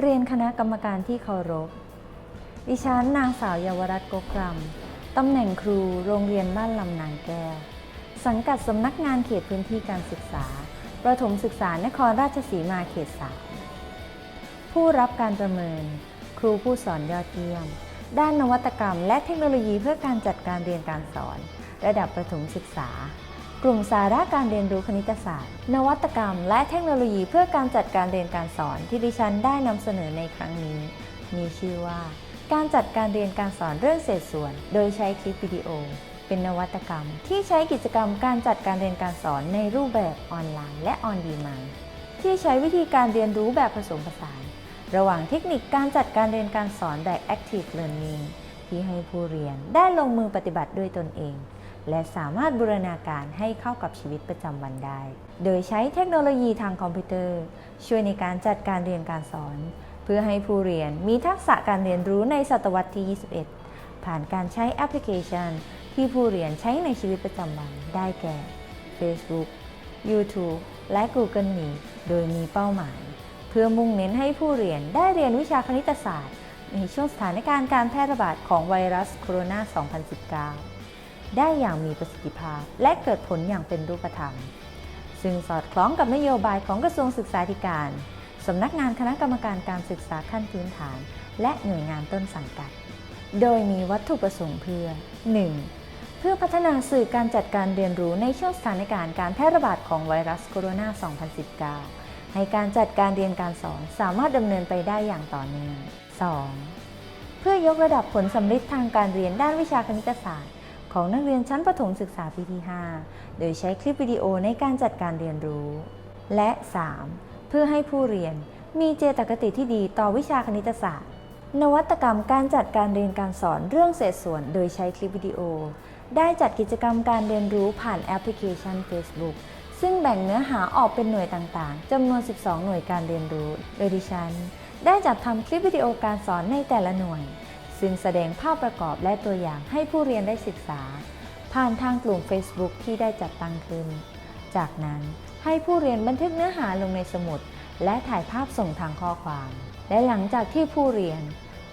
เรียนคณะกรรมการที่เคารพ ดิฉันนางสาวเยาวรัตน์กกรำตำแหน่งครูโรงเรียนบ้านลำนางแก้ว สังกัดสำนักงานเขตพื้นที่การศึกษา ประถมศึกษานครราชสีมาเขตสามผู้รับการประเมิน ครูผู้สอนยอดเยี่ยม ด้านนวัตกรรม และเทคโนโลยีเพื่อการจัดการเรียนการสอน ระดับประถมศึกษา กลุ่มสาระการเรียนรู้คณิตศาสตร์ นวัตกรรม และเทคโนโลยีเพื่อการจัดการเรียนการสอนที่ดิฉันได้นำเสนอในครั้งนี้ มีชื่อว่า การจัดการเรียนการสอนเรื่องเศษส่วน โดยใช้คลิปวิดีโอ เป็นนวัตกรรม ที่ใช้กิจกรรมการจัดการเรียนการสอนในรูปแบบออนไลน์ และออนดีมานที่ใช้วิธีการเรียนรู้แบบผสมผสาน ระหว่างเทคนิคการจัดการเรียนการสอนแบบ Active Learning ที่ให้ผู้เรียนได้ลงมือปฏิบัติด้วยตนเอง และสามารถบูรณาการให้เข้ากับชีวิตประจำวันได้ โดยใช้เทคโนโลยีทางคอมพิวเตอร์ ช่วยในการจัดการเรียนการสอน เพื่อให้ผู้เรียนมีทักษะการเรียนรู้ในศตวรรษที่ 21 ผ่านการใช้แอปพลิเคชัน ที่ผู้เรียนใช้ในชีวิตประจำวันได้แก่ Facebook YouTube และ Google Meet โดยมีเป้าหมาย เพื่อมุ่งเน้นให้ผู้เรียนได้เรียนวิชาคณิตศาสตร์ ในช่วงสถานการณ์การแพร่ระบาดของไวรัสโคโรนา 2019 ได้อย่างมีประสิทธิภาพ และเกิดผลอย่างเป็นรูปธรรม ซึ่งสอดคล้องกับนโยบายของกระทรวงศึกษาธิการสำนักงานคณะกรรมการการศึกษาขั้นพื้นฐาน และหน่วยงานต้นสังกัด โดยมีวัตถุประสงค์เพื่อ 1. เพื่อพัฒนาสื่อการจัดการเรียนรู้ในช่วงสถานการณ์การแพร่ระบาดของไวรัสโคโรนา 2019 ให้การจัดการเรียนการสอนสามารถดำเนินไปได้อย่างต่อเนื่อง 2. เพื่อยกระดับผลสำเร็จทางการเรียนด้านวิชาคณิตศาสตร์ ของนักเรียนชั้นประถมศึกษาปีที่ 5 โดยใช้คลิปวิดีโอในการจัดการเรียนรู้ และ 3. เพื่อให้ผู้เรียนมีเจตคติที่ดีต่อวิชาคณิตศาสตร์ นวัตกรรมการจัดการเรียนการสอนเรื่องเศษส่วน โดยใช้คลิปวิดีโอ ได้จัดกิจกรรมการเรียนรู้ผ่านแอปพลิเคชัน Facebook ซึ่งแบ่งเนื้อหาออกเป็นหน่วยต่างๆจำนวน 12 หน่วยการเรียนรู้ โดยดิฉัน ได้จัดทำคลิปวิดีโอการสอนในแต่ละหน่วย ซึ่งแสดงภาพประกอบและตัวอย่างให้ผู้เรียนได้ศึกษา ผ่านทางกลุ่ม Facebook ที่ได้จัดตั้งขึ้น จากนั้นให้ผู้เรียนบันทึกเนื้อหาลงในสมุด และถ่ายภาพส่งทางข้อความ และหลังจากที่ผู้เรียน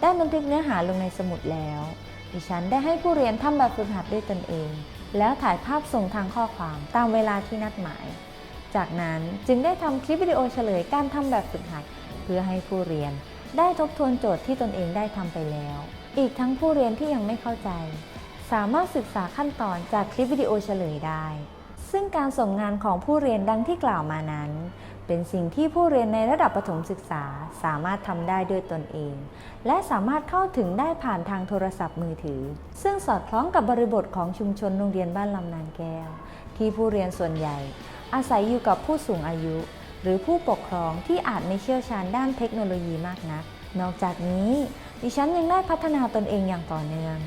ได้บันทึกเนื้อหาลงในสมุดแล้ว ดิฉันได้ให้ผู้เรียนทำแบบฝึกหัดด้วยตนเอง แล้วถ่ายภาพส่งทางข้อความตามเวลาที่นัดหมาย จากนั้นจึงได้ทำคลิปวิดีโอเฉลยการทำแบบฝึกหัด เพื่อให้ผู้เรียนได้ทบทวนโจทย์ที่ตนเองได้ทำไปแล้ว อีกทั้งผู้เรียนที่ยังไม่เข้าใจ สามารถศึกษาขั้นตอนจากคลิปวิดีโอเฉลยได้ ซึ่งการส่งงานของผู้เรียนดังที่กล่าวมานั้น เป็นสิ่งที่ผู้เรียนในระดับประถมศึกษาสามารถทำได้ด้วยตนเอง และสามารถเข้าถึงได้ผ่านทางโทรศัพท์มือถือ ซึ่งสอดคล้องกับบริบทของชุมชนโรงเรียนบ้านลำนางแก้ว ที่ผู้เรียนส่วนใหญ่ อาศัยอยู่กับผู้สูงอายุ หรือผู้ปกครองที่อาจไม่เชี่ยวชาญด้านเทคโนโลยีมากนัก นอกจากนี้ ดิฉันยังได้พัฒนาตนเองอย่างต่อเนื่อง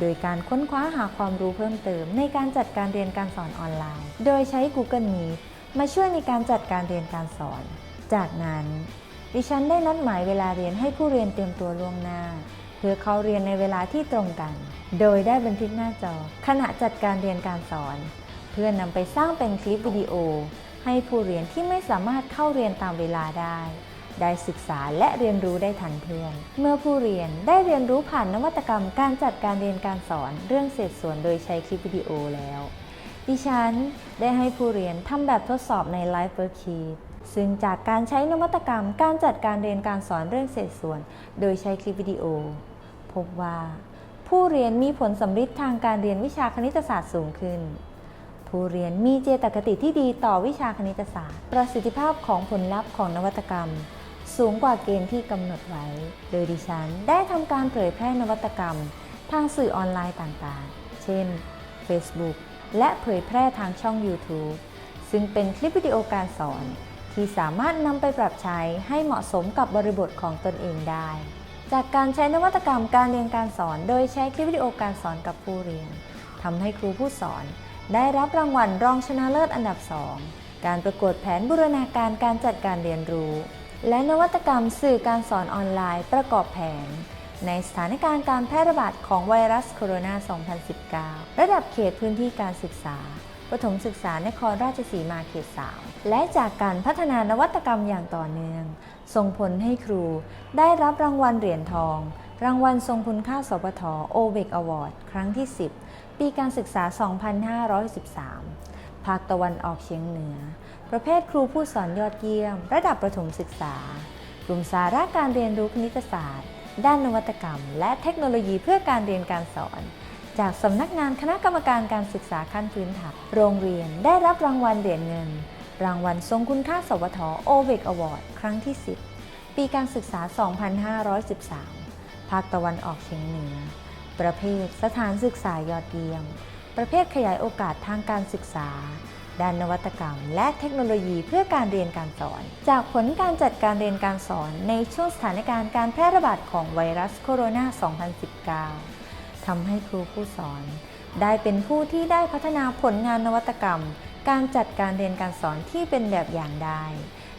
โดยการค้นคว้าหาความรู้เพิ่มเติม ในการจัดการเรียนการสอนออนไลน์ โดยใช้ Google Meet มาช่วยในการจัดการเรียนการสอน จากนั้น ดิฉันได้นัดหมายเวลาเรียนให้ผู้เรียนเตรียมตัวล่วงหน้า เพื่อเข้าเรียนในเวลาที่ตรงกัน โดยได้บันทึกหน้าจอ ขณะจัดการเรียนการสอน เพื่อนำไปสร้างเป็นคลิปวิดีโอ ให้ผู้เรียนที่ไม่สามารถเข้าเรียนตามเวลาได้ ได้ศึกษาและเรียนรู้ได้ทันเพื่อน เมื่อผู้เรียนได้เรียนรู้ผ่านนวัตกรรมการจัดการเรียนการสอนเรื่องเศษส่วนโดยใช้คลิปวิดีโอแล้ว ดิฉันได้ให้ผู้เรียนทำแบบทดสอบใน Live Worksheet ซึ่งจากการใช้นวัตกรรมการจัดการเรียนการสอนเรื่องเศษส่วน โดยใช้คลิปวิดีโอ พบว่า ผู้เรียนมีผลสำฤทธิ์ทางการเรียนวิชาคณิตศาสตร์สูงขึ้น ผู้เรียนมีเจตคติที่ดีต่อวิชาคณิตศาสตร์ ประสิทธิภาพของผลลัพธ์ของนวัตกรรม สูงกว่าเกณฑ์ที่กำหนดไว้ โดยดิฉันได้ทำการเผยแพร่นวัตกรรม ทางสื่อออนไลน์ต่างๆ เช่น Facebook และเผยแพร่ทางช่อง YouTube ซึ่งเป็นคลิปวิดีโอการสอน ที่สามารถนำไปปรับใช้ให้เหมาะสมกับบริบทของตนเองได้ จากการใช้นวัตกรรมการเรียนการสอน โดยใช้คลิปวิดีโอการสอนกับผู้เรียนทำให้ครูผู้สอน ได้รับรางวัลรองชนะเลิศอันดับ 2 การประกวดแผนบูรณาการการจัดการเรียนรู้ และนวัตกรรมสื่อการสอนออนไลน์ประกอบแผน ในสถานการณ์การแพร่ระบาดของไวรัสโคโรนา 2019 ระดับเขตพื้นที่การศึกษาประถมศึกษานครราชสีมาเขต 3 และจากการพัฒนานวัตกรรมอย่างต่อเนื่อง ส่งผลให้ครูได้รับรางวัลเหรียญทอง รางวัลทรงคุณค่าสปทโอเบกอวอร์ดครั้งที่ 10 ปีการศึกษา 2513 ภาคตะวันออกเฉียงเหนือ ประเภทครูผู้สอนยอดเยี่ยม ระดับประถมศึกษา กลุ่มสาระการเรียนรู้คณิตศาสตร์ ด้านนวัตกรรม และเทคโนโลยีเพื่อการเรียนการสอน จากสำนักงานคณะกรรมการการศึกษาขั้นพื้นฐาน โรงเรียนได้รับรางวัลเหรียญเงิน รางวัลทรงคุณค่าสวทโอเบกอวอร์ดครั้งที่ 10 ปีการศึกษา 2513 ภาคตะวันออกเฉียงเหนือ ประเภทสถานศึกษายอดเยี่ยม ประเภทขยายโอกาสทางการศึกษา ด้านนวัตกรรม และเทคโนโลยีเพื่อการเรียนการสอน จากผลการจัดการเรียนการสอนในช่วงสถานการณ์การแพร่ระบาดของไวรัสโคโรนา 2019 ทำให้ครูผู้สอน ได้เป็นผู้ที่ได้พัฒนาผลงานนวัตกรรม การจัดการเรียนการสอนที่เป็นแบบอย่างได้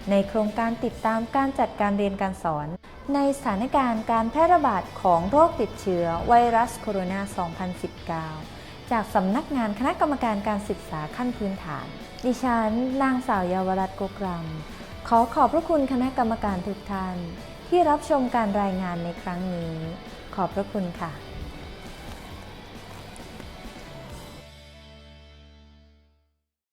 ในโครงการติดตามการจัดการเรียนการสอนในสถานการณ์การแพร่ระบาดของโรคติดเชื้อไวรัสโคโรนา 2019 จากสำนักงานคณะกรรมการการศึกษาขั้นพื้นฐาน ดิฉันนางสาวเยาวรัตน์กกรมขอขอบพระคุณคณะกรรมการทุกท่าน ที่รับชมการรายงานในครั้งนี้ ขอบพระคุณค่ะ